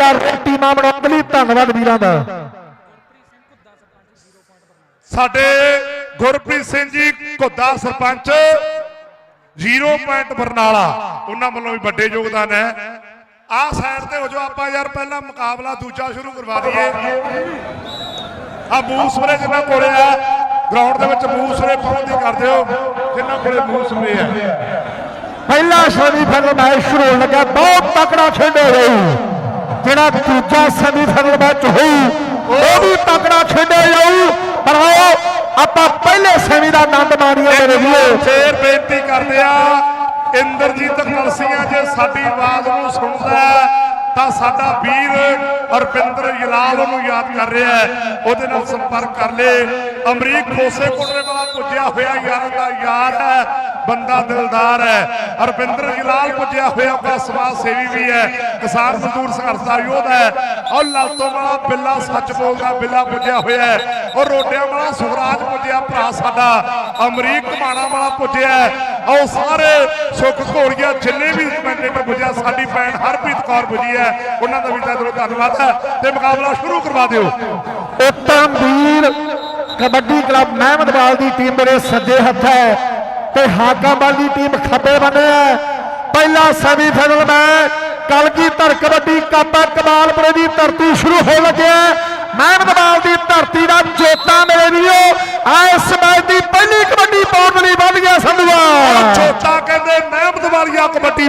ਰੋਟੀ ਨਾ ਬਣਾਉਣ ਲਈ ਧੰਨਵਾਦ ਵੀਰਾਂ ਦਾ। ਸਾਡੇ ਗੁਰਪ੍ਰੀਤ ਸਿੰਘ ਜੀ ਘੁੱਦਾ ਸਰਪੰਚ 0 ਪੁਆਇੰਟ ਬਰਨਾਲਾ ਉਹਨਾਂ ਵੱਲੋਂ ਵੀ ਵੱਡੇ ਯੋਗਦਾਨ ਹੈ। ਆਹ ਸਾਈਡ ਤੇ ਹੋ ਜਾਓ ਆਪਾਂ ਯਾਰ ਪਹਿਲਾਂ ਮੁਕਾਬਲਾ ਦੂਜਾ ਸ਼ੁਰੂ ਕਰਵਾ ਦਈਏ। ਆ ਮੂਸਰੇ ਜਿੰਨਾ ਕੋਲੇ ਆ ਗਰਾਊਂਡ ਦੇ ਵਿੱਚ ਮੂਸਰੇ ਪਾਉਣ ਦੀ ਕਰ ਦਿਓ ਜਿੰਨਾ ਕੋਲੇ ਮੂਸਰੇ ਆ। ਪਹਿਲਾ ਸੈਮੀਫਾਈਨਲ ਮੈਚ ਸ਼ੁਰੂ ਹੋਣ ਲੱਗਾ ਬਹੁਤ ਤਕੜਾ ਖੇਡਿਆ ਜਾਊ ਜਿਹੜਾ ਦੂਜਾ ਸੈਮੀਫਾਈਨਲ ਮੈਚ ਹੋਊ ਉਹ ਵੀ ਤਕੜਾ ਖੇਡਿਆ ਜਾਊ। ਪਰ ਆਓ ਆਪਾਂ ਪਹਿਲੇ ਸੈਮੀ ਦਾ ਆਨੰਦ ਮਾਣੀਏ ਮੇਰੇ ਵੀਰੋ। ਫੇਰ ਬੇਨਤੀ ਕਰਦੇ ਆ ਇੰਦਰਜੀਤ ਕਲਸੀਆਂ ਜੇ ਸਾਡੀ ਆਵਾਜ਼ ਨੂੰ ਸੁਣਦਾ ਹੈ, ਤਾਂ ਸਾਡਾ ਵੀਰ ਅਰਪਿੰਦਰ ਜਲਾਲ ਉਹਨੂੰ ਯਾਦ ਕਰ ਰਿਹਾ ਹੈ। ਉਹਦੇ ਨਾਲ ਸੰਪਰਕ ਕਰ ਲੈ। ਅਮਰੀਕ ਖੋਸੇ ਕੋਟਰੇ ਵਾਲਾ ਪੁੱਜਿਆ ਹੋਇਆ ਯਾਰਾਂ ਦਾ ਯਾਰ ਹੈ। ਬੰਦਾ ਦਿਲਦਾਰ ਹੈ। ਅਰਪਿੰਦਰ ਜਲਾਲ ਪੁੱਜਿਆ ਹੋਇਆ ਉਹਦਾ ਸਮਾਜ ਸੇਵੀ ਵੀ ਹੈ। ਕਿਸਾਨ ਮਜ਼ਦੂਰ ਸੰਘਰਸ਼ ਦਾ ਯੋਧਾ ਹੈ। ਔਰ ਲਾਲਤੋਂ ਵਾਲਾ ਬਿੱਲਾ ਸੱਚ ਬੋਲਦਾ, ਬਿੱਲਾ ਪੁੱਜਿਆ ਹੋਇਆ ਹੈ। ਔਰ ਰੋਡਿਆਂ ਵਾਲਾ ਸੁਖਰਾਜ ਪੁੱਜਿਆ, ਭਰਾ ਸਾਡਾ। ਅਮਰੀਕ ਘਮਾਣਾ ਵਾਲਾ ਪੁੱਜਿਆ ਹੈ। ਸਾਰੇ ਸੁਖ ਘੋੜੀਆ ਜਿੰਨੇ ਵੀ ਕਮੈਂਟੇਟਰ ਪੁੱਜਿਆ ਸਾਡੀ ਭੈਣ ਹਰਪ੍ਰੀਤ ਕੌਰ ਪੁੱਜੀ ਹੈ, ਉਹਨਾਂ ਦਾ ਵੀ ਦਿਲੋਂ ਧੰਨਵਾਦ ਹੈ ਤੇ ਮੁਕਾਬਲਾ ਸ਼ੁਰੂ ਕਰਵਾ ਦਿਓ ਉੱਤਮ ਵੀਰ ਕਬੱਡੀ ਕਲੱਬ ਮਹਿਮਦਵਾਲ ਦੀ ਟੀਮ ਮੇਰੇ ਸੱਜੇ ਹੱਥ ਹੈ ਤੇ ਹਾਕਾਮਾਲ ਦੀ ਟੀਮ ਖੱਬੇ ਬੰਨੇ ਹੈ ਪਹਿਲਾ semifinal match Kalgidhar kabaddi cup ਹੈ ਕਮਾਲਪੁਰੇ ਦੀ ਧਰਤੀ ਸ਼ੁਰੂ ਹੋ ਲੱਗਿਆ ਮਹਿਮਦਵਾਲ ਦੀ ਧਰਤੀ ਦਾ ਜੋਤਾ ਮੇਰੇ ਵੀਰੋ ਆ ਇਸ ਮੈਚ ਦੀ ਪਹਿਲੀ ਕਬੱਡੀ ਪਾਉਣ ਲਈ ਵੱਧ ਗਿਆ ਸੰਧੂਆ ਛੋਟਾ ਕਹਿੰਦੇ ਮਹਿਮਦ ਵਾਲੀਆ ਕਬੱਡੀ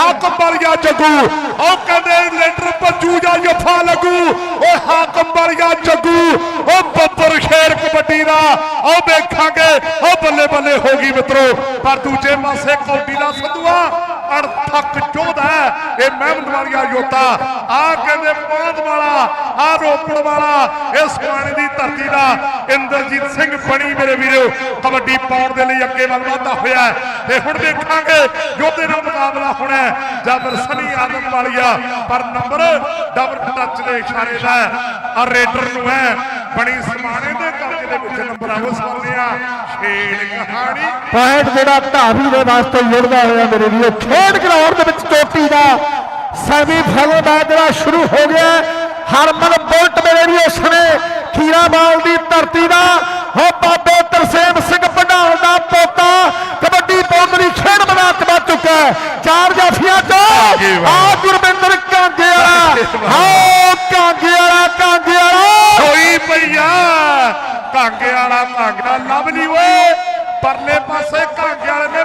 ਪਾਉਣ ਦੇ ਹਾਕਮ ਜੱਗੂ। ਉਹ ਕਹਿੰਦੇ ਲੈਂਟਰ ਭੱਜੂ ਜਾਂ ਜਫਾ ਲੱਗੂ। ਓਏ ਹਾਕਮ ਵਾਲੀਆ ਜੱਗੂ। ਉਹ ਬੱਬਰ ਸ਼ੇਰ ਕਬੱਡੀ ਦਾ। ਉਹ ਵੇਖਾਂਗੇ। ਉਹ ਬੱਲੇ ਬੱਲੇ ਹੋ ਗਈ ਮਿੱਤਰੋ। ਪਰ ਦੂਜੇ ਪਾਸੇ ਕੌਡੀ ਦਾ ਸੰਧੂਆ ਅੜਥਕ ਚੋਦਾ ਇਹ ਮਹਿਮਦ ਵਾਲੀਆ ਯੋਤਾ ਆ ਕਹਿੰਦੇ ਪਾਂਦ ਵਾਲਾ। ਆ ਰੋਪੜ ਵਾਲਾ ਇਹ ਸਮਾਣੇ ਦੀ ਧਰਤੀ ਦਾ ਇੰਦਰਜੀਤ ਸਿੰਘ ਬਣੀ ਮੇਰੇ ਵੀਰੋ। ਕਬੱਡੀ ਪਾਉਣ ਦੇ ਲਈ ਅੱਗੇ ਵੱਲ ਵਧਦਾ ਹੋਇਆ ਤੇ ਹੁਣ ਦੇਖਾਂਗੇ ਯੋਧੇ ਨਾਲ ਮੁਕਾਬਲਾ ਹੋਣਾ ਹੈ। ਸਨੀ ਆਦਮ ਵਾਲੀਆ ਪਰ ਨੰਬਰ ਡਬਲ ਟੱਚ ਦੇ ਇਸ਼ਾਰੇ ਦਾ ਆ ਰੇਡਰ ਨੂੰ ਹੈ। ਬਣੀ ਸਮਾਣੇ ਦੇ ਕਬਜ਼ੇ ਦੇ ਵਿੱਚ ਨੰਬਰ ਆਵੋ ਸਵਾਲਿਆ ਛੇੜ ਕਹਾਣੀ। ਪੁਆਇੰਟ ਜਿਹੜਾ ਢਾਬੀ ਦੇ ਵਾਸਤੇ ਜੁੜਦਾ ਹੋਇਆ ਮੇਰੇ ਵੀਰੋ, ਖੇਡ ਗਰਾਊਂਡ ਦੇ ਵਿੱਚ ਚੋਟੀ ਦਾ ਸੈਮੀਫਾਈਨਲ ਮੈਚ ਜਿਹੜਾ ਸ਼ੁਰੂ ਹੋ ਗਿਆ ਹਰਮਨ ਬੁਲਟ ਮੇਰੇ ਵੀਰੋ ਸਣੇ ਖੀਰਾਬਾਲ ਦੀ ਧਰਤੀ ਦਾ। ਹੋ ਬਾਬੇ ਤਰਸੇਮ ਸਿੰਘ ਪੰਡਾਲ ਦਾ ਪੋਤਾ। ਕਬੱਡੀ ਪਾਉਣ ਦੀ ਖੇਡ ਮੈਦਾਨ ਵੱਜ ਚੁੱਕਾ ਚਾਰ ਜਾਫੀਆਂ ਤੋਂ ਆ ਗੁਰਵਿੰਦਰ ਕਾਂਗੇ ਵਾਲਾ ਹਾਂ ਕਾਂਗੇ ਵਾਲਾ ਕਾਂਗੇ ਵਾਲਾ ਹੋਈ ਪਈਆ। ਕਾਂਗੇ ਵਾਲਾ ਕਾਂਗੜਾ ਲੱਭ ਲਈ ਓਏ। ਪਰਲੇ ਪਾਸੇ ਕਾਂਗੇ ਵਾਲੇ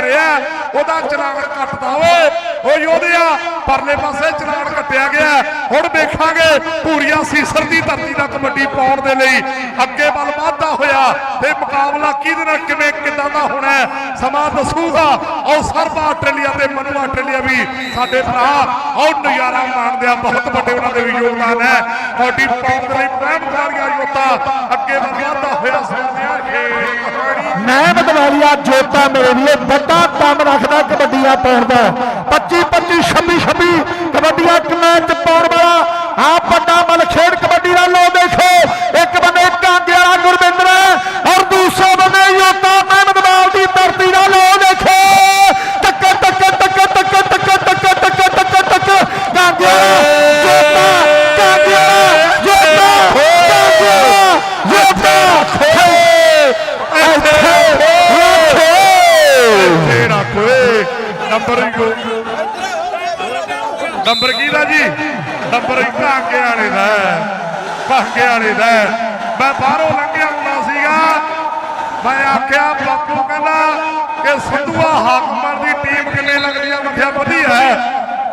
ਰਿਹਾ ਮਾਰਿਆ ਉਹਦਾ ਚਲਾਨ ਕੱਟਦਾ ਓਏ। ਓ ਯੋਧਿਆ ਪਰਲੇ ਪਾਸੇ ਚਲਾਨ ਕੱਟਿਆ ਗਿਆ। ਹੁਣ ਵੇਖਾਂਗੇ ਪੂਰੀਆਂ ਸੀਸਰ ਦੀ ਧਰਤੀ ਦਾ ਕਬੱਡੀ ਪਾਉਣ ਦੇ ਲਈ ਅੱਗੇ ਵੱਲ ਵੱਧ ਹੋਇਆ? ਤੇ ਮੁਕਾਬਲਾ ਕਿਹਦੇ ਨਾਲ, ਕਿਵੇਂ, ਕਿੱਦਾਂ ਦਾ ਹੋਣਾ ਸਮਾਂ ਦੱਸੂਗਾ। ਔਰ ਸਰਬਾ ਆਸਟ੍ਰੇਲੀਆ ਤੇ ਮਨੂ ਆਸਟ੍ਰੇਲੀਆ ਵੀ ਸਾਡੇ ਭਰਾ। ਔਰ ਨਜ਼ਾਰਾ ਮਾਣਦੇ ਆ ਬਹੁਤ ਵੱਡੇ ਉਹਨਾਂ ਦੇ ਵੀ ਯੋਗਦਾਨ ਹੈ। ਕਬੱਡੀ ਪਾਉਣ ਲਈ ਪ੍ਰੇਮ ਯੋਤਾ ਅੱਗੇ ਵਧਦਾ ਹੋਇਆ ਸਾਹਮਣੇ ਖੇਡ ਕਹਾਣੀ ਜੋਤਾ ਮੇਰੇ ਲਈ ਵੱਡਾ ਕੰਮ ਰੱਖਦਾ ਕਬੱਡੀਆਂ ਪਾਉਣ ਦਾ। 25 25 26 26 ਕਬੱਡੀਆਂ ਮੈਚ ਪਾਉਣ ਵਾਲਾ? ਆ ਵੱਡਾ ਮਲ ਨੰਬਰ ਭਾਂਗੇ ਵਾਲੇ ਦਾ ਭਾਂਗੇ ਵਾਲੇ ਦਾ ਮੈਂ ਬਾਹਰੋਂ ਲੰਘਿਆ ਹੁੰਦਾ ਸੀਗਾ। ਮੈਂ ਆਖਿਆ, ਬਾਪੂ ਕਹਿੰਦਾ ਕਿ ਸਿੱਧੂਆ ਹਾਕਮਾਂ ਦੀ ਟੀਮ ਕਿੰਨੇ ਲੱਗਦੀ ਆ? ਮੱਥਿਆ ਵਧੀਆ ਹੈ।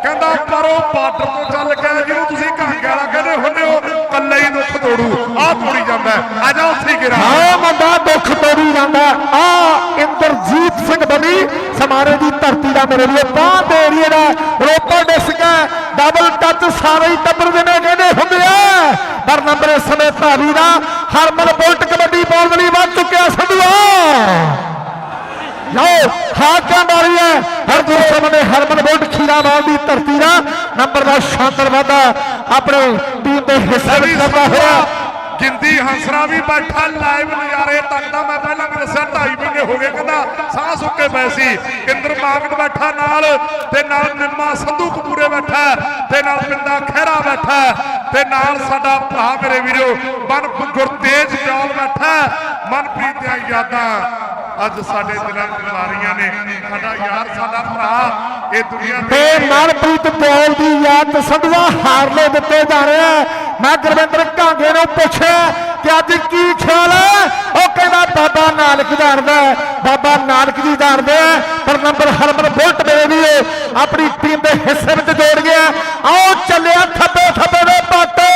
ਕਹਿੰਦਾ, ਪਰ ਉਹ ਬਾਰਡਰ ਤੋਂ ਚੱਲ ਕੇ ਜਿਹਨੂੰ ਤੁਸੀਂ ਕਾਂਗੇ ਵਾਲਾ ਕਹਿੰਦੇ ਹੁੰਦੇ ਹੋ ਕੱਲੇ ਹੀ ਦੁੱਖ ਤੋੜੂ। ਆਹ ਤੋੜੀ ਜਾਂਦਾ ਹੈ। ਆ ਜਾ ਉੱਥੇ ਗਿਰਾ। ਹਾਂ ਬੰਦਾ ਦੁੱਖ ਤੋੜੀ ਜਾਂਦਾ ਆ ਇੰਦਰਜੀਤ ਸਿੰਘ ਬਣੀ ਸਮਾਰੇ ਦੀ ਧਰਤੀ ਦਾ ਮੇਰੇ ਲਈ ਬਾਹ ਦੇ ਏਰੀਏ ਦਾ ਰੋਪੜ ਡਿਸਕ ਹੈ ਡਬਲ ਟੱਚ ਸਾਰੇ ਹੀ ਟੱਬਰ ਦੇ ਨੇ ਕਹਿੰਦੇ ਹੁੰਦੇ ਆ। ਪਰ ਨੰਬਰ ਇਸ ਸਮੇਂ ਧਾਰੀ ਦਾ ਹਰਮਨ ਬੁਲਟ ਕਬੱਡੀ ਦੇ ਲਈ ਵੱਧ ਚੁੱਕਿਆ ਸੰਧੂਆ। ਲਓ ਹਾਕਾਂ ਮਾਰੀ ਹੈ? ਹਰ ਦੂਸਰੇ ਬੰਨੇ ਹਰਮਨ ਬੁਲਟ ਖੀਰਾਵਾਲ ਦੀ ਧਰਤੀ ਦਾ ਨੰਬਰ ਦਾ ਸ਼ਾਨਦਾਰ ਵਾਧਾ ਆਪਣੇ ਟੀਮ ਦੇ ਹਿੱਸੇ ਵਿੱਚ ਕਰਦਾ ਹੋਇਆ। ਗਿੰਦੀ ਹੰਸਰਾ ਵੀ ਬੈਠਾ ਲਾਈਵ ਨਜ਼ਾਰੇ ਤੱਕਦਾ। ਮੈਂ ਪਹਿਲਾਂ ਵੀ ਦੱਸਿਆ 2.5 ਮਹੀਨੇ ਹੋ ਗਏ। ਕਹਿੰਦਾ, ਸਾਹ ਸੁੱਕੇ ਪਏ ਸੀ। ਇੰਦਰ ਮਾਗਟ ਬੈਠਾ ਨਾਲ, ਤੇ ਨਾਲ ਨਿੰਮਾ ਸੰਧੂ ਕਪੂਰੇ ਬੈਠਾ, ਤੇ ਨਾਲ ਪਿੰਦਾ ਖਹਿਰਾ ਬੈਠਾ, ਤੇ ਨਾਲ ਸਾਡਾ ਭਰਾ ਮੇਰੇ ਵੀਰੋ ਮਨ ਗੁਰਤੇਜ ਜੌਲ ਬੈਠਾ। ਮਨਪ੍ਰੀਤ ਦੀਆਂ ਯਾਦਾਂ। ਅੱਜ ਸਾਡੇ ਦਿਲਾਂ ਚ ਨੇ। ਸਾਡਾ ਯਾਰ ਸਾਡਾ ਭਰਾ ਇਹ ਦੁਨੀਆ ਤੇ ਮਨਪ੍ਰੀਤ ਬੋਲ ਦੀ ਯਾਦ ਸੰਧਵਾ ਹਾਰਲੇ ਦਿੱਤੇ ਜਾ ਰਹੇ ਮੈਂ ਗੁਰਵਿੰਦਰ ਕਾਂਗੇ ਨੂੰ ਪੁੱਛਿਆ ਕਿ ਅੱਜ ਕੀ ਖਿਆਲ ਹੈ ਉਹ ਕਹਿੰਦਾ ਬਾਬਾ ਨਾਨਕ ਜਾਣਦਾ ਬਾਬਾ ਨਾਨਕ ਜੀ ਜਾਣਦੇ ਆ। ਪਰ ਨੰਬਰ ਹਰਮਨ ਬੁਲਟ ਮੇਰੇ ਵੀ ਆਪਣੀ ਟੀਮ ਦੇ ਹਿੱਸੇ ਵਿੱਚ ਜੋੜ ਗਿਆ। ਆਓ ਚੱਲਿਆ ਥੱਬੇ ਥੱਬੇ ਦੇ ਪਾਟੇ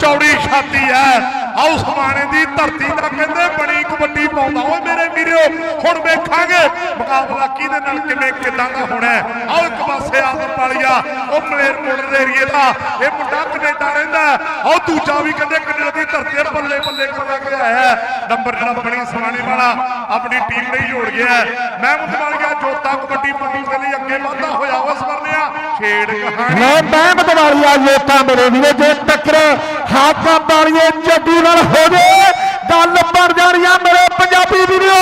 ਚੌੜੀ ਛਾਤੀ ਹੈ। ਆਓ ਸਮਾਣੇ ਦੀ ਧਰਤੀ ਦਾ ਕਹਿੰਦੇ ਬਣੀ ਕਬੱਡੀ ਪਾਉਂਦਾ, ਓਏ ਮੇਰੇ ਵੀਰੋ, ਹੁਣ ਵੇਖਾਂਗੇ ਮੁਕਾਬਲਾ ਕਿਹਦੇ ਨਾਲ ਕਿਵੇਂ ਕਿੱਦਾਂ ਦਾ ਹੋਣਾ ਆਓ ਇੱਕ ਪਾਸੇ ਆਦਰ ਵਾਲੀਆ ਉਹ ਮਲੇਰ ਮੋੜਰ ਏਰੀਏ ਦਾ। ਇਹ ਮੁੰਡਾ ਕੈਨੇਡਾ ਰਹਿੰਦਾ ਆਓ ਦੂਜਾ ਵੀ ਕਹਿੰਦੇ ਕੈਨੇਡਾ ਦੀ ਧਰਤੀ ਬੱਲੇ ਬੱਲੇ ਕਰਦਾ ਕੇ ਆਇਆ ਨੰਬਰ ਜਿਹੜਾ ਬਣੀ ਸਮਾਣੇ ਵਾਲਾ, ਆਪਣੀ ਟੀਮ ਲਈ ਜੋੜ ਗਿਆ ਮੈਂ ਮਹਿਮੂਦ ਜੋਤਾ ਕਬੱਡੀ ਪਾਉਣ ਦੇ ਲਈ ਅੱਗੇ ਵਧਦਾ ਹੋਇਆ। ਉਸ ਵਰਨਿਆ ਛੇੜ ਕਹਾਣੀ। ਮੈਂ ਮਹਿਮਦ ਵਾਲੀਆ ਯੋਤਾ ਮੇਰੇ ਵੀਰੇ, ਜੇ ਟੱਕਰ ਹਾਕਾਂ ਵਾਲੀਏ ਜੱਗੀ ਨਾਲ ਹੋ ਜੇ। ਗੱਲ ਬਣ ਜਾਣੀ ਆ ਮੇਰੇ ਪੰਜਾਬੀ ਵੀਰੋ।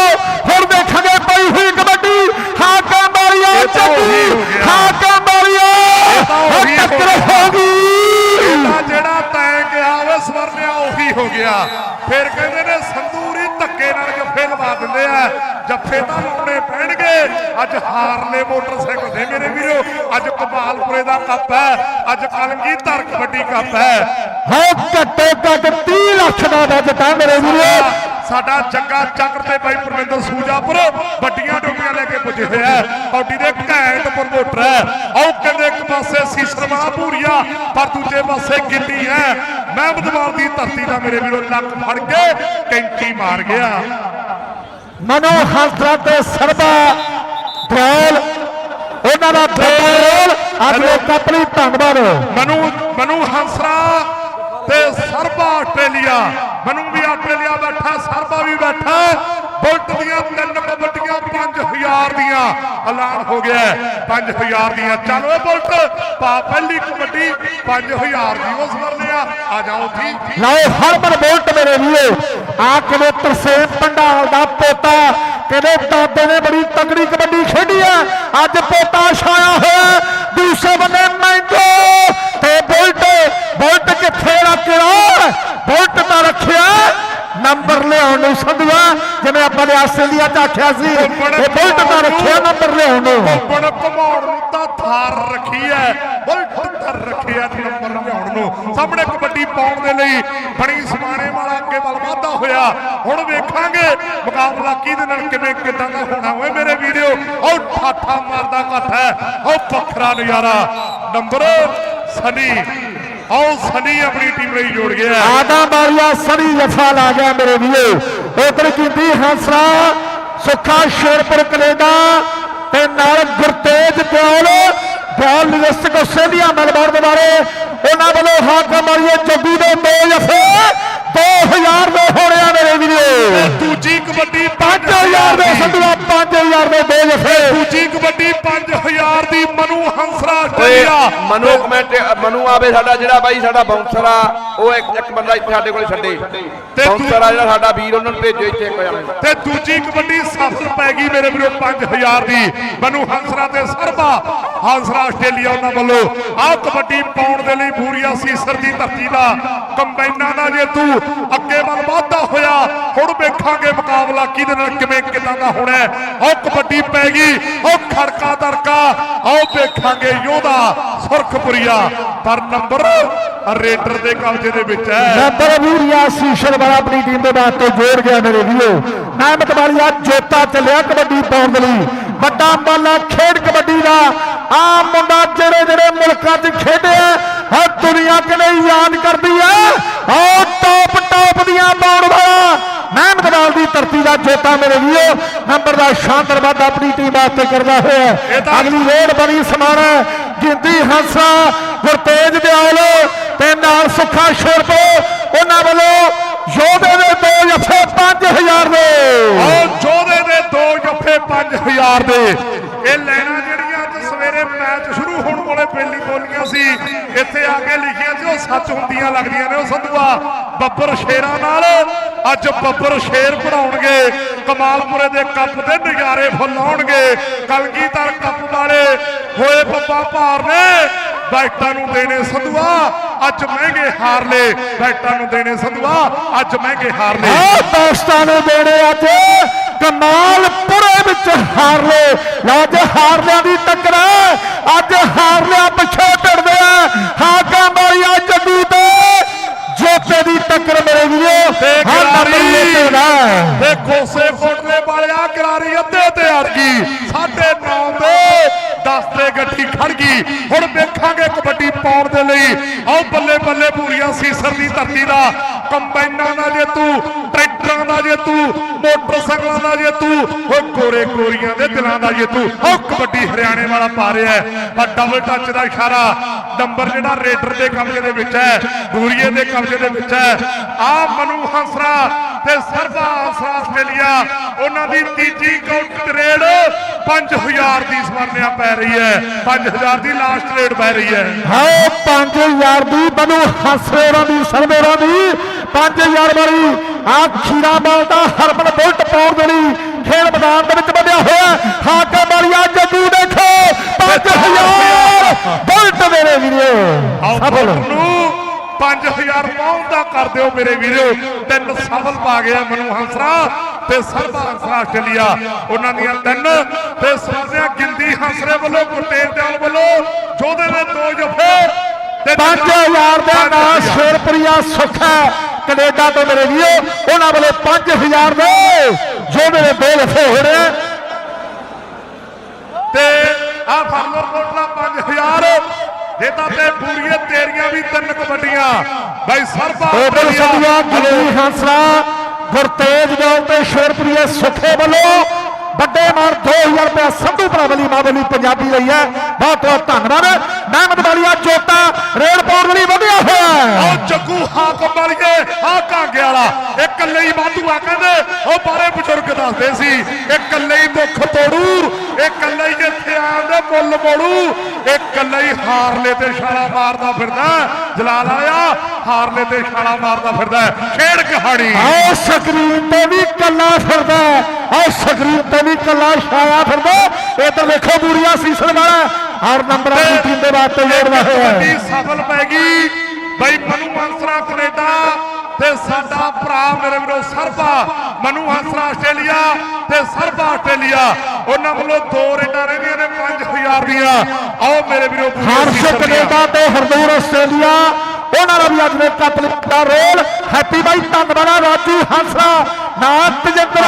ਹੁਣ ਦੇਖਾਂਗੇ ਪਈ ਹੋਈ ਕਬੱਡੀ। ਹਾਕਾਂ ਵਾਲੀਆ ਇਹ ਤਾਂ ਉਹੀ ਜੱਗੀ ਹੋ ਗਿਆ। ਹਾਕਾਂ ਵਾਲੀਆ ਤਾਂ ਉਹ ਉਹੀ ਹੋ ਟੱਕਰ ਗਿਆ। ਹੋ ਗਈ। ਇਹਦਾ ਜਿਹੜਾ ਤੈਂ ਗਿਆ ਵੇ ਸਵਰਨਿਆ ਉਹੀ ਹੋ ਗਿਆ। ਫਿਰ ਕਹਿੰਦੇ ਨੇ ਸੰਦੂਰੀ ਧੱਕੇ ਨਾਲ ਜੱਫੇ ਲਵਾ ਦਿੰਦੇ ਆ। ਜੱਫੇ ਤਾਂ ਲਾਉਣੇ ਪੈਣਗੇ। ਅੱਜ ਹਾਰਲੇ ਮੋਟਰਸਾਈਕਲ ਦੇ ਮੇਰੇ ਵੀਰੋ। ਅੱਜ ਕਮਾਲਪੁਰੇ ਦਾ ਕੱਪ ਹੈ। ਅੱਜ ਕਲਗੀਧਰ ਕਬੱਡੀ ਕੱਪ ਹੈ। ਹੋ ਘੱਟੋ ਘੱਟ 30 ਲੱਖ ਦਾ ਬਜਟ ਆ ਮੇਰੇ ਵੀਰੋ। ਸਾਡਾ ਜੱਗਾ ਚੱਕਰ ਤੇ ਬਾਈ ਪਰਮਿੰਦਰ ਸੂਜਾਪੁਰ ਵੱਡੀਆਂ ਡੋਕੀਆਂ ਲੈ ਕੇ ਪੁੱਜੇ ਹੋਇਆ ਕੌਡੀ ਦੇ ਘੈਂਟ ਪ੍ਰਮੋਟਰ ਹੈ। ਆਓ ਕਹਿੰਦੇ ਇੱਕ ਪਾਸੇ ਸੀਸਰਵਾ ਭੂਰੀਆ ਪਰ ਦੂਜੇ ਪਾਸੇ ਗਿੱਟੀ ਹੈ। ਮਹਿਮਦਵਾਰ ਦੀ ਧਰਤੀ ਦਾ ਮੇਰੇ ਵੀਰੋ ਲੱਕ ਫੜ ਕੇ ਕੈਂਚੀ ਮਾਰ ਗਿਆ। ਮਨੋ ਹਸਰਾ ਤੇ ਸਰਬਾ ਬੋਲ ਉਹਨਾਂ ਦਾ ਬੋਲ ਅਗਲੇ ਕਪਲੀ ਧੰਨਵਾਦ। ਮਨੂ ਮਨੂ ਹੰਸਰਾ ਤੇ ਸਰਬਾ ਆਸਟ੍ਰੇਲੀਆ। ਮਨੂ ਵੀ ਆਸਟ੍ਰੇਲੀਆ ਬੈਠਾ, ਸਰਬਾ ਵੀ ਬੈਠਾ। ਬੁਲਟ ਦੀਆਂ ਤਿੰਨ ਕਬੱਡੀਆਂ 5000 ਦੀਆਂ। ਐਲਾਨ ਹੋ ਗਿਆ 5000 ਦੀਆਂ। ਚੱਲ ਓਏ ਬੁਲਟ, ਪਾ ਪਹਿਲੀ ਕਬੱਡੀ। 5000 ਦੀ ਉਸ ਵਰਨਿਆ ਆ ਜਾਓ ਜੀ। ਲਓ, ਹਰਮਨ ਬੋਲਟ ਮੇਰੇ ਵੀਰੋ ਆ ਕਿਵੇਂ ਤਰਸੇਮ ਪੰਡਾਲ ਦਾ ਪੋਤਾ। ਕਿਵੇਂ ਦਾਦੇ ਨੇ ਬੜੀ ਤਗੜੀ ਕਬੱਡੀ ਖੇਡੀ ਆ ਅੱਜ ਪੋਤਾ ਛਾਇਆ ਹੋਇਆ। ਦੂਸਰੇ ਬੰਨੇ ਮੈਂਗੋ ਤੇ ਬੋਲਟ ਕਿੱਥੇ ਰੱਖਿਆ ਬੋਲਟ ਤਾਂ ਰੱਖਿਆ। ਨੰਬਰ ਲਿਆਉਣ ਨੂੰ ਸੰਧਵਾ ਜਿਵੇਂ ਆਪਾਂ ਨੇ ਆਸਟ੍ਰੇਲੀਆ ਚ ਆਖਿਆ ਸੀ ਇਹ ਬੋਲਟ ਤਾਂ ਰੱਖਿਆ ਨੰਬਰ ਲਿਆਉਣ ਨੂੰ। ਬਣ ਘਮਾਉਣ ਨੂੰ ਤਾਂ ਥਾਰ ਰੱਖੀ ਐ। ਬੁਲਟ ਥਰ ਰੱਖਿਆ ਨੰਬਰ ਲਿਆਉਣ ਨੂੰ। ਸਾਹਮਣੇ ਕਬੱਡੀ ਪਾਉਣ ਦੇ ਲਈ ਬਣੀ ਸਮਾਣੇ ਵਾਲਾ ਅੱਗੇ ਵੱਲ ਵਾਧਾ ਹੋਇਆ। ਹੁਣ ਵੇਖਾਂਗੇ ਮੁਕਾਬਲਾ ਕਿਹਦੇ ਨਾਲ ਕਿਵੇਂ ਕਿਦਾਂ ਦਾ ਹੋਣਾ ਓਏ ਮੇਰੇ ਵੀਡੀਓ ਉਹ ਠਾਠਾ ਮਾਰਦਾ ਘੱਟ ਹੈ। ਉਹ ਵੱਖਰਾ ਨਜ਼ਾਰਾ। ਨੰਬਰ ਸਨੀ। ਆਓ ਸਨੀ ਆਪਣੀ ਟੀਮ ਲਈ ਜੋੜ ਗਿਆ। ਆਦਾ ਮਾਰੀਆ ਸਣੀ ਜਫਾ ਲਾ ਗਿਆ ਮੇਰੇ ਵੀਰੋ। ਉਧਰ ਕੀਤੀ ਹੰਸਰਾ ਸੁੱਖਾ ਸ਼ੇਰਪੁਰ ਕੈਨੇਡਾ ਤੇ ਨਾਲ ਗੁਰਤੇਜ ਦਿਓਲ। ਦਿਓਲ ਲਿਸਟਿਕ ਆਸਟ੍ਰੇਲੀਆ ਮੈਲਬੌਰਨ ਦੇ ਬਾਰੇ ਉਹਨਾਂ ਵੱਲੋਂ ਹਾਕ ਮਾਰੀਏ ਜੱਗੂ ਦੇ ਦੋ ਜਫੇ। 2000 ਦੇ ਹੋਣੇ ਆ ਮੇਰੇ ਵੀਰੋ। ਦੂਜੀ ਕਬੱਡੀ 5000 ਦੇ। ਸੰਧੂਆ 5000 ਦੇ ਦੋ ਜਫੇ ਦੂਜੀ ਕਬੱਡੀ 5000 ਦੀ ਮਨੂ ਹੰਸਰਾ ਆਸਟ੍ਰੇਲੀਆ ਮਨੂ ਕਮੈਂਟ ਮਨੂ ਆਵੇ ਸਾਡਾ ਜਿਹੜਾ ਬਾਈ ਸਾਡਾ ਬਾਉਂਸਰ ਆ ਉਹ ਇੱਕ ਇੱਕ ਬੰਦਾ ਇੱਥੇ ਸਾਡੇ ਕੋਲੇ ਛੱਡੇ। ਤੇ ਤੂੰ- ਬਾਉਂਸਰ ਆ ਜਿਹੜਾ ਸਾਡਾ ਵੀਰ ਉਹਨਾਂ ਨੂੰ ਭੇਜੋ ਇੱਥੇ ਇੱਕ ਜਾਣੇ ਤੇ ਦੂਜੀ ਕਬੱਡੀ ਸਫਲ ਪੈ ਗਈ ਮੇਰੇ ਵੀਰੋ 5000 ਦੀ। ਮਨੂ ਹੰਸਰਾ ਤੇ ਸਰਬਾ। ਹੰਸਰਾ ਆਸਟ੍ਰੇਲੀਆ ਉਹਨਾਂ ਵੱਲੋਂ। ਆਹ ਕਬੱਡੀ ਪਾਉਣ ਦੇ ਲਈ ਬੂਰੀਆ ਸੀਸਰ ਦੀ ਧਰਤੀ ਦਾ ਕੰਬਾਈਨਾਂ ਦਾ ਜੇਤੂ ਅੱਗੇ ਵੱਲ ਵਾਧਾ ਹੋਇਆ ਹੁਣ ਵੇਖਾਂਗੇ ਮੁਕਾਬਲਾ ਕਿਹਦੇ ਨਾਲ ਕਿਵੇਂ ਕਿਦਾਂ ਦਾ ਹੋਣਾ ਹੈ। ਆਹ ਕਬੱਡੀ ਪੈ ਗਈ ਉਹ ਖੜਕਾ ਦਰਕਾ ਆਓ ਵੇਖਾਂਗੇ ਯੋਧਾ ਸੁਰਖਪੁਰੀਆ। ਪਰ ਨੰਬਰ ਰੇਡਰ ਦੇ ਕਬਜ਼ੇ ਦੇ ਵਿੱਚ ਹੈ। ਨੰਬਰ ਵੀਰਿਆ ਸੀਸ਼ਰ ਵਾਲਾ ਆਪਣੀ ਟੀਮ ਦੇ ਵਾਸਤੇ ਜੋੜ ਗਿਆ ਮੇਰੇ ਵੀਰੋ। ਨਾਮਤ ਵਾਲੀਆ ਜੋਤਾ ਚੱਲਿਆ ਕਬੱਡੀ ਪਾਉਣ ਦੇ ਲਈ। ਵੱਡਾ ਮਾਲਾ ਖੇਡ ਕਬੱਡੀ ਦਾ ਆ ਮੁੰਡਾ ਜਿਹੜੇ ਜਿਹੜੇ ਮੁਲਕਾਂ 'ਚ ਖੇਡਿਆ ਹਰ ਦੁਨੀਆ ਕਿਨੇ ਯਾਦ ਕਰਦੀ ਹੈ ਆ ਟੌਪ ਟੌਪ ਦੀਆਂ ਪਾਉਣ ਵਾਲਾ ਮਹਿਮਦਵਾਲ ਦੀ ਧਰਤੀ ਦਾ ਜੋਤਾ ਮੇਰੇ ਵੀਰੋ ਨੰਬਰ ਦਾ ਸ਼ਾਨਦਾਰ ਵਾਧਾ ਆਪਣੀ ਟੀਮ ਵਾਸਤੇ ਕਰਦਾ ਹੋਇਆ ਅਗਲੀ ਰੇਡ ਬਣੀ ਸਮਾਣਾ ਗਿੰਦੀ ਹਾਸਾ ਗੁਰਤੇਜ ਦਿਆਲ ਤੇ ਨਾਲ ਸੁੱਖਾ ਸ਼ੇਰਪੋ ਉਹਨਾਂ ਵੱਲੋਂ ਯੋਧੇ ਦੇ ਦੋ ਜੱਫੇ 5000 ਦੇ। ਆਹ ਜੋਧੇ ਦੇ ਦੋ ਜੱਫੇ 5000 ਦੇ। ਇਹ ਲੈਣਾ ਜਿਹੜੀਆਂ ਅੱਜ ਸਵੇਰੇ ਮੈਚ ਸ਼ੁਰੂ ਹੋਣ ਵਾਲੇ ਪਹਿਲੀ ਬੋਲੀਆਂ ਸੀ ਇੱਥੇ ਆ ਕੇ ਲਿਖੀਆਂ ਸੀ ਉਹ ਸੱਚ ਹੁੰਦੀਆਂ ਲੱਗਦੀਆਂ ਨੇ ਉਹ ਸੰਧੂਆ। ਬੱਬਰ ਸ਼ੇਰਾਂ ਨਾਲ। ਅੱਜ ਬੱਬਰ ਸ਼ੇਰ ਬਣਾਉਣਗੇ। ਕਮਾਲਪੁਰੇ ਦੇ ਕੱਪ ਦੇ ਨਜ਼ਾਰੇ ਫੁੱਲਾਉਣਗੇ ਕਲਗੀਧਰ ਕੱਪ ਵਾਲੇ ਹੋਏ ਬੱਬਾ ਭਾਰ ਨੇ। ਬੈਟਾਂ ਨੂੰ ਦੇਣੇ ਸੰਧੂਆ। ਅੱਜ ਮਹਿੰਗੇ ਹਾਰ ਲੈ ਬੈਟਾਂ ਨੂੰ ਦੇਣੇ ਸੰਧੂਆ। ਅੱਜ ਮਹਿੰਗੇ ਹਾਰ ਲੈ ਦੋਸਤਾਂ ਨੂੰ ਦੇਣੇ ਅੱਜ ਕਮਾਲਪੁਰੇ ਵਿੱਚ ਹਾਰ ਲਏ ਅੱਜ ਹਾਰ ਦੀ ਟੱਕਰ ਹੈ। ਅੱਜ ਹਾਰਲਿਆਂ ਪਿੱਛੇ ਟੜਦੇ ਆ ਹਾਕਾ ਮਾਰੀਆ ਜੱਗੂ ਤੇ ਜੋਤੇ ਦੀ ਟੱਕਰ ਮੇਰੇ ਵੀਰੋ ਤੇ ਹਾਂ ਨੰਬਰ ਗਰਾਰੀ ਜੋਤੇ ਦਾ ਤੇ ਕੋਸੇ ਫੁੱਟਦੇ ਵਾਲਿਆ ਗਰਾਰੀ ਅੱਧੇ ਤੇ ਅੜ ਗਈ ਸਾਢੇ 9 ਤੇ 10 ਤੇ ਗੱਡੀ ਖੜ ਗਈ ਹੁਣ ਵੇਖਾਂਗੇ ਕਬੱਡੀ ਪਾਉਣ ਦੇ ਲਈ ਆਓ ਬੱਲੇ ਬੱਲੇ ਪੂਰੀਆਂ ਸੀਸਰ ਦੀ ਧਰਤੀ ਦਾ ਕੰਬਾਈਨਾਂ ਦਾ ਜੇਤੂ ਟਰੈਕਟਰਾਂ ਦਾ ਜੇਤੂ ਮੋਟਰਸਾਈਕਲਾਂ ਦਾ ਜੇਤੂ ਓ ਗੋਰੇ ਗੋਰੀਆਂ ਦੇ ਦਿਲਾਂ ਦਾ ਜੇਤੂ ਉਹ ਕਬੱਡੀ ਹਰਿਆਣੇ ਵਾਲਾ ਪਾ ਰਿਹਾ ਹੈ। ਆ ਡਬਲ ਟੱਚ ਦਾ ਇਸ਼ਾਰਾ, ਨੰਬਰ ਜਿਹੜਾ ਰੇਡਰ ਦੇ ਕਬਜ਼ੇ ਦੇ ਵਿੱਚ ਹੈ ਦੂਰੀਏ ਦੇ ਕਬਜ਼ੇ ਦੇ ਵਿੱਚ ਹੈ। ਆ ਮਨੂ ਹੰਸਰਾ ਤੇ ਸਰਬਾ ਹੰਸਰਾ ਆਸਟ੍ਰੇਲੀਆ, ਉਹਨਾਂ ਦੀ ਤੀਜੀ ਕਾਊਂਟ ਰੇਡ 5000 ਦੀ ਸਵਰਨਿਆ ਪੈ ਰਹੀ ਹੈ। 5000 ਦੀ ਲਾਸਟ ਰੇਡ ਪੈ ਰਹੀ ਹੈ। ਹਾਏ 5000 ਦੀ ਬਨੂ ਹਸਰੇਰਾਂ ਦੀ ਸਰਵੇਰਾਂ ਦੀ। 5000 ਵਾਲੀ। ਆ ਖੀਰਾ ਬਾਲ ਦਾ ਹਰਮਨ ਬੁਲਟ ਪਾਉਣ ਦੇ ਲਈ ਖੇਡ ਮੈਦਾਨ ਦੇ ਵਿੱਚ ਵਧਿਆ ਹੋਇਆ ਹਾਕਾ ਮਾਰੀਆ ਜੱਗੂ ਦੇਖੋ 5000 ਬੁਲਟ ਮੇਰੇ ਵੀਰੋ। ਸਫਲ। ਬੁਲਟ ਨੂੰ 5000 ਪਾਉਂਡ ਦਾ ਕਰ ਦਿਓ ਮੇਰੇ ਵੀਰੋ। ਤਿੰਨ ਸਫਲ ਪਾ ਗਿਆ ਮਨੂ ਹੰਸਰਾ ਤੇ ਸਰਬਾ ਹੰਸਰਾ ਆਸਟ੍ਰੇਲੀਆ। ਉਹਨਾਂ ਦੀਆਂ ਤਿੰਨ ਤੇ ਸਵਰਨਿਆ ਗਿੰਦੀ ਹੰਸਰੇ ਵੱਲੋਂ ਗੁਰਤੇਜ ਦਿਆਲ ਵੱਲੋਂ ਜੋਧੇ ਦੇ ਦੋ ਜਫੇ। ਤੇ 5000 ਦੇ ਨਾਲ ਸ਼ੇਰਪੁਰੀਆ ਸੁੱਖ ਕੈਨੇਡਾ ਤੋਂ ਮੇਰੇ ਵੀਰੋ ਉਹਨਾਂ ਵੱਲੋਂ 5000 ਦੇ ਜੋ ਮੇਰੇ ਦੋ ਲਫੇ ਹੋ ਰਹੇ ਆ। ਤੇ ਆ ਲਓ ਕੋਟਲਾ 5000 ਜੇ ਤਾਂ ਤੇ ਪੂਰੀਏ ਤੇਰੀਆਂ ਵੀ ਤਿੰਨ ਕਬੱਡੀਆਂ ਬਾਈ ਸਰਬਾ ਸੰਧੂਆ ਗਿੱਲੀ ਹੰਸਰਾ ਗੁਰਤੇਜ ਗੌਲ ਤੇ ਸ਼ੇਰਪੁਰੀਏ ਸੁੱਖੇ ਵੱਲੋਂ ਵੱਡੇ ਮਾਰ 2000 ਰੁਪਏ ਸੰਧੂ ਭਰਾਵਲੀ ਮਾਵਲੀ ਪੰਜਾਬੀ ਲਈ ਹੈ। ਬਹੁਤ ਬਹੁਤ ਧੰਨਵਾਦ। ਮਹਿਮਦ ਵਾਲੀਆ ਚੋਟਾ ਰੇਡਪੋਰ ਲਈ ਵਧਿਆ ਹੋਇਆ ਹੈ। ਜੱਗੂ ਹਾਕਮ ਵਾਲੀਏ ਆ ਕਾਂਗੇ ਵਾਲਾ। ਇਹ ਇਕੱਲੇ ਹੀ ਵਾਧੂ ਆ ਕਹਿੰਦੇ, ਉਹ ਬਾਰੇ ਬਜ਼ੁਰਗ ਦੱਸਦੇ ਸੀ। ਇਹ ਇਕੱਲੇ ਹੀ ਦੁੱਖ ਤੋੜੂ ਇਹ ਇਕੱਲੇ ਹੀ ਜਿੱਥੇ ਆਉਂਦੇ ਮੁੱਲ ਮੋੜੂ ਇਹ ਇਕੱਲੇ ਹੀ ਹਾਰਲੇ ਤੇ ਛਾਲਾ ਮਾਰਦਾ ਫਿਰਦਾ। ਜਲਾਲ ਆਇਆ ਹਾਰਲੇ ਤੇ ਛਾਲਾ ਮਾਰਦਾ ਫਿਰਦਾ ਖੇਡ ਕਹਾਣੀ। ਆਓ ਸਕਰੀਨ ਤੇ ਵੀ ਕੱਲਾ ਫਿਰਦਾ ਹੈ। ਆਓ ਸਕਰੀਨ ਤੇ ਵੀ ਕੱਲਾ ਛਾਇਆ ਫਿਰਦਾ ਇਧਰ ਵੇਖੋ ਬੂੜੀਆ ਸੀਸਣ ਵਾਲਾ ਹਰ ਨੰਬਰਾਂ ਦੀ ਟੀਮ ਦੇ ਵਾਸਤੇ ਜੋੜਦਾ ਹੋਇਆ ਹੈ। ਸਫਲ ਪੈ ਗਈ। ਬਈ ਮਨੂ ਹੰਸਰਾ ਕੈਨੇਡਾ ਤੇ ਸਾਡਾ ਭਰਾ ਮੇਰੇ ਵੀਰੋ ਸਰਬਾ। ਮਨੂ ਹੰਸਰਾ ਆਸਟ੍ਰੇਲੀਆ ਤੇ ਸਰਬਾ ਆਸਟ੍ਰੇਲੀਆ। ਉਹਨਾਂ ਵੱਲੋਂ ਦੋ ਰੇਡਾਂ ਰਹਿੰਦੀਆਂ ਨੇ 5000 ਦੀਆਂ। ਆਓ ਮੇਰੇ ਵੀਰੋ ਹਰਸ਼। ਕੈਨੇਡਾ ਤੇ ਹਰਦੂਰ ਆਸਟ੍ਰੇਲੀਆ ਉਹਨਾਂ ਦਾ ਵੀ ਅੱਜ ਦੇ ਕੱਪ ਦਾ ਰੋਲ। ਹੈਪੀ ਬਾਈ ਧੰਨਵਾਦ ਰਾਜੂ ਹੰਸਰਾ ਨਾਲ ਤਜਿੰਦਰ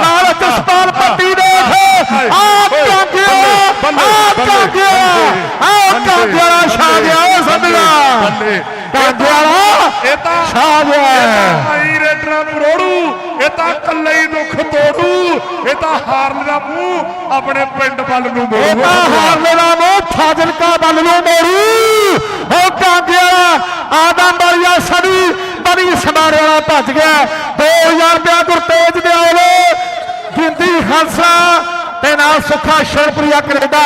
ਨਾਲ ਜਸਪਾਲ ਪੱਟੀ ਦੇਖ ਆ ਕਾਂਗਿਆ ਆ ਕਾਂਗਿਆ। ਆ ਕਾਂਗਿਆ ਛਾ ਗਿਆ ਉਹ ਬੱਲੇ ਕਾਂਗਿਆ ਇਹ ਤਾਂ ਇਹ ਗਿਆ ਰੇਡਰਾਂ ਨੂੰ ਰੋੜੂ। ਇਹ ਤਾਂ ਇਕੱਲੇ ਹੀ ਦੁੱਖ ਤੋੜੂ। ਇਹ ਤਾਂ ਹਾਰਨ ਦਾ ਮੂੰਹ ਆਪਣੇ ਪਿੰਡ ਵੱਲ ਨੂੰ ਇਹ ਮੋੜੂ ਤਾਂ ਹਾਰਲੇ ਦਾ ਮੂੰਹ ਫਾਜ਼ਿਲਕਾ ਵੱਲ ਨੂੰ ਮੋੜੂ। ਹੋ ਕਾਂਗਿਆ ਆਦਮ ਵਾਲੀਆ ਸਦੀ ਬੜੀ ਸਮਾਰੇ ਵਾਲਾ ਭੱਜ ਗਿਆ। 2000 ਰੁਪਇਆ ਗੁਰਤੇਜ ਦੇ ਆਲੇ ਗਿੰਦੀ ਹੰਸਾ ਤੇ ਨਾਲ ਸੁੱਖਾ ਸ਼ੇਰਪੁਰੀਆ ਕੈਨੇਡਾ।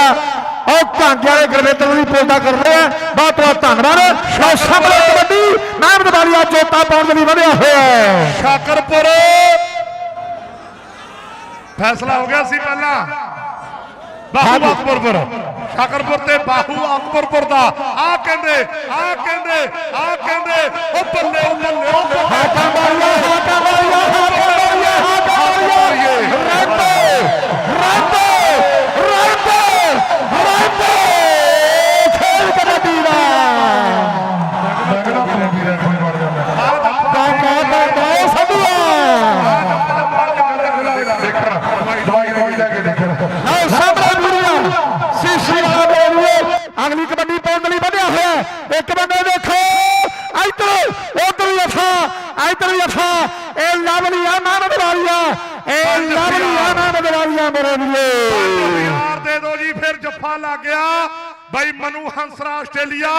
ਉਹ ਕਾਂਗਿਆ ਦੇ ਗਰਵੇਤਰ ਨੂੰ ਪੋਦਾ ਕਰ ਰਹੇ ਬਹੁਤ ਬਹੁਤ ਧੰਨਵਾਦ। ਸ਼ੋ ਸਾਹਮਣੇ ਕਬੱਡੀ। ਮਹਿਮਦ ਵਾਲੀਆ ਚੋਟਾ ਪਾਉਣ ਦੇ ਲਈ ਵਧਿਆ ਹੋਇਆ। ਹੈ ਸ਼ਾਕਰਪੁਰ। ਫੈਸਲਾ ਹੋ ਗਿਆ ਸੀ ਪਹਿਲਾਂ ਬਾਹੂ। ਅਕਬਰਪੁਰ ਸ਼ਾਕਰਪੁਰ ਤੇ ਬਾਹੂ ਅਕਬਰਪੁਰ ਦਾ ਆ ਕਹਿੰਦੇ ਆ ਕਹਿੰਦੇ ਆ ਕਹਿੰਦੇ ਉਹ ਬੱਲੇ ਬੱਲੇ ਉਹ ਬੱਲੇ। ਹਾਕਾ ਮਾਰੀਆ ਹਾਕਾ ਮਾਰੀਆ ਹਾਕਾ ਮਾਰੀਆ ਹਾਕਾ ਮਾਰੀਆ ਰੱਬੇ ਰੱਬੇ ਰੱਬੇ ਰੱਬੇ ਖੇਡ ਕਬੱਡੀ ਦਾ ਕਾਕਾ ਦਾ ਦੋ ਸੰਧੂਆ ਲਓ ਸਾਹਮਣੇ ਵੀਡੀਓ ਸੀਸੀ ਵਾਲਾ ਬੋਲੀਏ ਅਗਲੀ ਕਬੱਡੀ ਪਾਉਣ ਦੇ ਲਈ ਵਧਿਆ ਹੋਇਆ ਹੈ। ਇੱਕ ਬੰਦੇ ਦੇਖੋ ਇੱਧਰ ਉਧਰ ਯਫਾ ਇੱਧਰ ਯਫਾ ਇਹ ਲਵਲੀ ਆ ਨਾਮ ਵਾਲੀਆ ਇਹ ਲਵਲੀ ਆ ਨਾਮ ਵਾਲੀਆ ਮੇਰੇ ਵੀਰੇ ਯਾਰ ਦੇ ਦੋ ਜੀ ਫਿਰ ਜੱਫਾ ਲੱਗ ਗਿਆ ਬਾਈ ਮਨੂ ਹੰਸਰਾ ਆਸਟ੍ਰੇਲੀਆ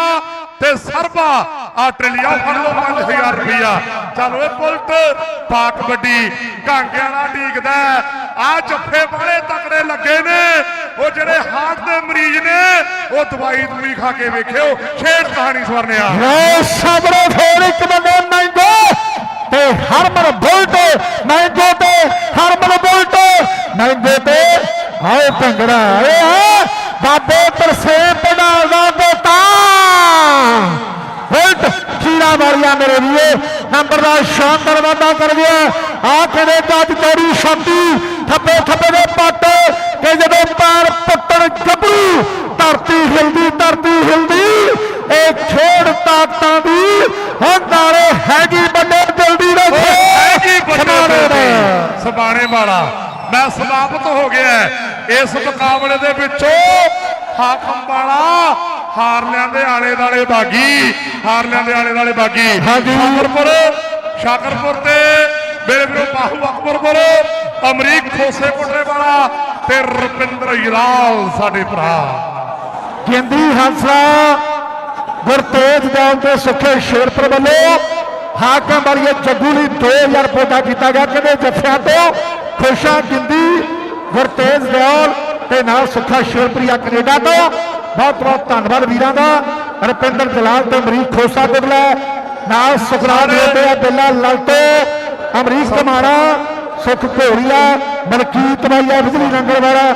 ਤੇ ਸਰਬਾ ਆਸਟ੍ਰੇਲੀਆ ਫੜ ਲਓ 5000 ਰੁਪਇਆ ਚਲੋ ਇਹ ਪੁਲਟ ਪਾ ਕਬੱਡੀ ਕਾਂਗਿਆਂ ਵਾਲਾ ਢੀਕਦਾ ਆ ਜੱਫੇ ਬੜੇ ਤਕੜੇ ਲੱਗੇ ਨੇ। ਉਹ ਜਿਹੜੇ ਹਾਰਟ ਦੇ ਮਰੀਜ਼ ਨੇ, ਉਹ ਦਵਾਈ ਦੂਈ ਖਾ ਕੇ ਵੇਖਿਓ। ਖੇਡ ਕਹਾਣੀ ਸਵਰਨਿਆ। ਲਓ ਸਾਬਰੇ ਫੇਰ ਇੱਕ ਬੰਦੇ, ਮੈਂਗੋ ਹਰਮਨ ਬੁਲਟ। ਮਹਿੰਗੇ ਤੇ ਹਰਮਨ ਬੁਲਟ। ਮਹਿੰਗੇ ਤੇ ਹਾਏ ਭੰਗੜਾ। ਏ ਆ ਬਾਬੇ ਤਰਸੇਮ ਪਨਾਲ ਦਾ ਦੋਤਾ ਬੁਲਟ ਚੀਰਾ ਵਾਲੀਆ ਮੇਰੇ ਵੀਏ ਨੰਬਰ ਦਾ ਸ਼ਾਨਦਾਰ ਵਾਧਾ ਕਰ ਗਿਆ। ਆ ਕਹਿੰਦੇ ਜੱਜ ਚੋਰੀ ਸ਼ਾਂਤੀ ਥੱਬੇ ਥੱਬੇ ਦੇ ਪੱਟ ਕਿ ਜਦੋਂ ਪੈਰ ਪੁੱਟਣ ਗੱਭਰੂ ਧਰਤੀ ਹਿਲਦੀ ਧਰਤੀ ਹਿਲਦੀ। ਇਹ ਖੇਡ ਤਾਕਤਾਂ ਦੀ ਹੁਣ ਨਾਲੇ ਹੈਗੀ ਵੱਡੇ ਦਿਲ ਦੀ ਹੈਗੀ ਰਖੇ ਵੱਡੇ ਦਿਲ ਦੀ। ਸਬਾਣੇ ਵਾਲਾ ਮੈਂ ਸਮਾਪਤ ਹੋ ਗਿਆ। ਇਸ ਮੁਕਾਬਲੇ ਦੇ ਵਿੱਚੋਂ ਹਾਕਮ ਵਾਲਾ ਹਾਰਲਿਆਂ ਦੇ ਆਲੇ ਦਾਲੇ ਬਾਗੀ ਹਾਰਲਿਆਂ ਦੇ ਆਲੇ ਦਾਲੇ ਬਾਗੀ। ਹਾਂਜੀ। ਸ਼ਾਕਰਪੁਰ ਸ਼ਾਕਰਪੁਰ ਤੇ ਮੇਰੇ ਵੀਰੋ ਬਾਹੂ ਅਕਬਰਪੁਰ ਅਮਰੀਕ ਖੋਸੇ ਕੋਟਰੇ ਵਾਲਾ ਤੇ ਰੁਪਿੰਦਰ ਯਲਾਲ ਸਾਡੇ ਭਰਾ। ਗਿੰਦੀ ਹੰਸਰਾ ਗੁਰਤੇਜ ਦੌਲ ਤੇ ਸੁਖੇ ਸ਼ੇਰਪੁਰ ਵੱਲੋਂ ਹਾਕਮ ਵਾਲੀਏ ਜੱਗੂ ਲਈ 2000 ਰੁਪਏ ਦਾ ਕੀਤਾ ਗਿਆ। ਕਹਿੰਦੇ ਜੱਫਿਆਂ ਤੋਂ? ਖੁਸ਼ਾ ਗਿੰਦੀ ਗੁਰਤੇਜ ਦੌਲ ਤੇ ਨਾਲ ਸੁੱਖਾ ਸ਼ੇਰਪੁਰੀਆ ਕੈਨੇਡਾ ਤੋਂ। ਬਹੁਤ ਬਹੁਤ ਧੰਨਵਾਦ ਵੀਰਾਂ ਦਾ। ਰੁਪਿੰਦਰ ਜਲਾਲ ਤੇ ਅਮਰੀਕ ਖੋਸਾ ਕੋਟਲਾ ਨਾਲ ਸੁਖਰਾਜ ਦੇ ਆ ਬਿੱਲਾ ਲਲਤੋ। ਅਮਰੀਕ ਕੁਮਾਰਾ ਸੁਖ ਘੋੜੀਆ ਮਲਕੀਤ ਬਾਈਆ ਬਿਜਲੀ ਨੰਗਲ ਵਾਲਾ।